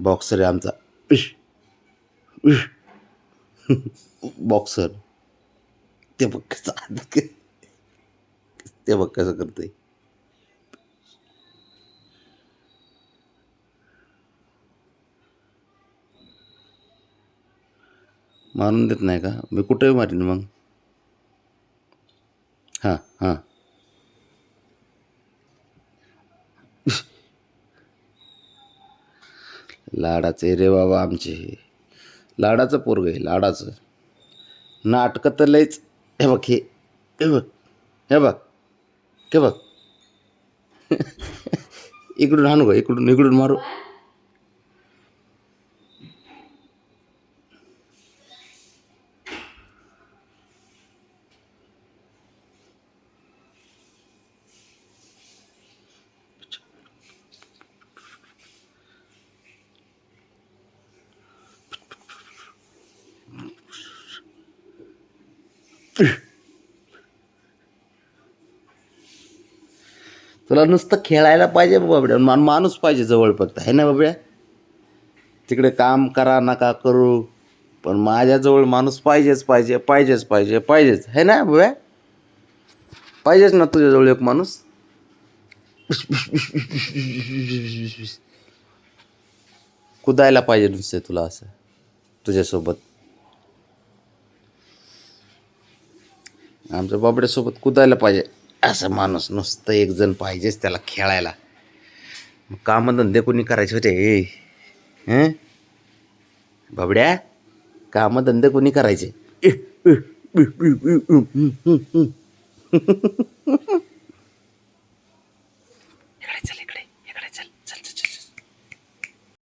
Boxer आहे आमचा. इश, इश. बॉक्सर. ते बघ कसं ते बघ कसं करते मारून देत नाही का? मी कुठेही मारीन मग? हां हां. लाडाचे रे बाबा आमचे. लाडाचं पोरग आहे लाडाचं. नाटकं तर लयच. हे बघ हे हे बघ हे बघ हे बघ. इकडून आणू का इकडून इकडून मारू. तुला नुसतं खेळायला पाहिजे बाबड्या मान माणूस पाहिजे जवळ फक्त. आहे ना बाबड्या? तिकडे काम करा नका करू. पण माझ्याजवळ माणूस पाहिजेच पाहिजे पाहिजेच पाहिजे पाहिजेच. आहे ना बाब्या पाहिजेच ना तुझ्याजवळ एक माणूस. कुदायला पाहिजे नुसते तुला असं तुझ्यासोबत. आमच्या बाबड्यासोबत कुदायला पाहिजे असं माणूस नुसतं एक जण पाहिजेच त्याला खेळायला मग कामधंदे कोणी करायचे होते हे बाबड्या कामधंदे कोणी करायचे